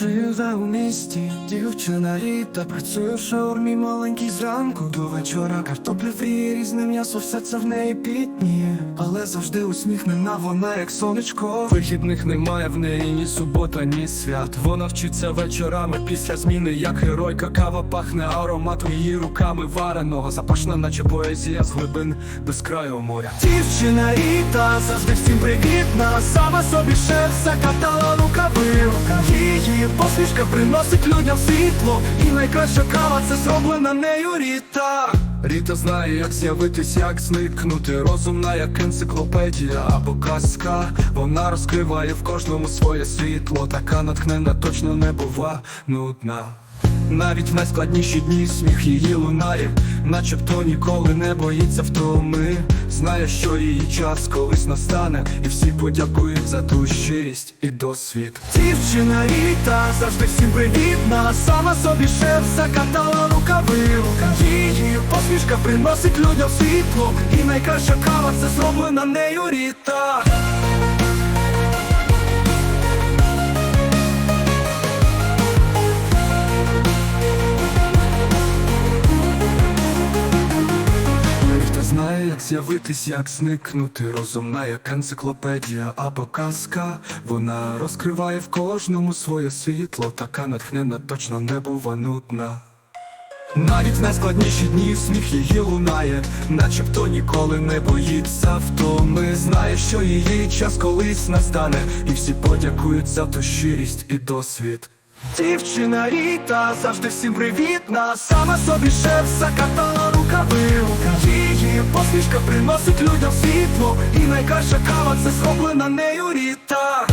Живе у місті, дівчина Ріта Працює в шаурмі маленький зранку. До вечора Картоплі фрі, різне м'ясо, все це в неї пітніє. Але завжди усміхнена, вона як сонечко. Вихідних немає в неї ні субота, ні свят. Вона вчиться вечорами після зміни, як геройка. Кава пахне ароматом її руками вареного. Запашна, наче поезія з глибин безкрайого моря. Дівчина Ріта завжди всім привітна Сама собі шеф Її посмішка приносить людям світло І найкраща кава це зроблена нею Ріта. Ріта знає, як з'явитись, як зникнути. Розумна, як енциклопедія або казка. Вона розкриває в кожному своє світло. Така натхнена точно не бува нудна навіть в найскладніші дні сміх її лунає, начебто ніколи не боїться втоми. Знає, що її час колись настане, і всі подякують за ту щирість і досвід. Дівчина Ріта завжди всім привітна, сама собі шеф закатала рукави. Її посмішка приносить людям світло, і найкраща кава це зроблена нею Ріта. Як з'явитись, як зникнути, розумна, як енциклопедія або казка. Вона розкриває в кожному своє світло, така натхнена точно не бува нудна. Навіть найскладніші дні сміх її лунає, начебто ніколи не боїться втоми. Знає, що її час колись настане, і всі подякують за ту щирість і досвід. Дівчина Ріта завжди всім привітна, сама собі шеф закатала рукави. Її посмішка приносить людям світло, і найкраща кава це зроблена нею Ріта.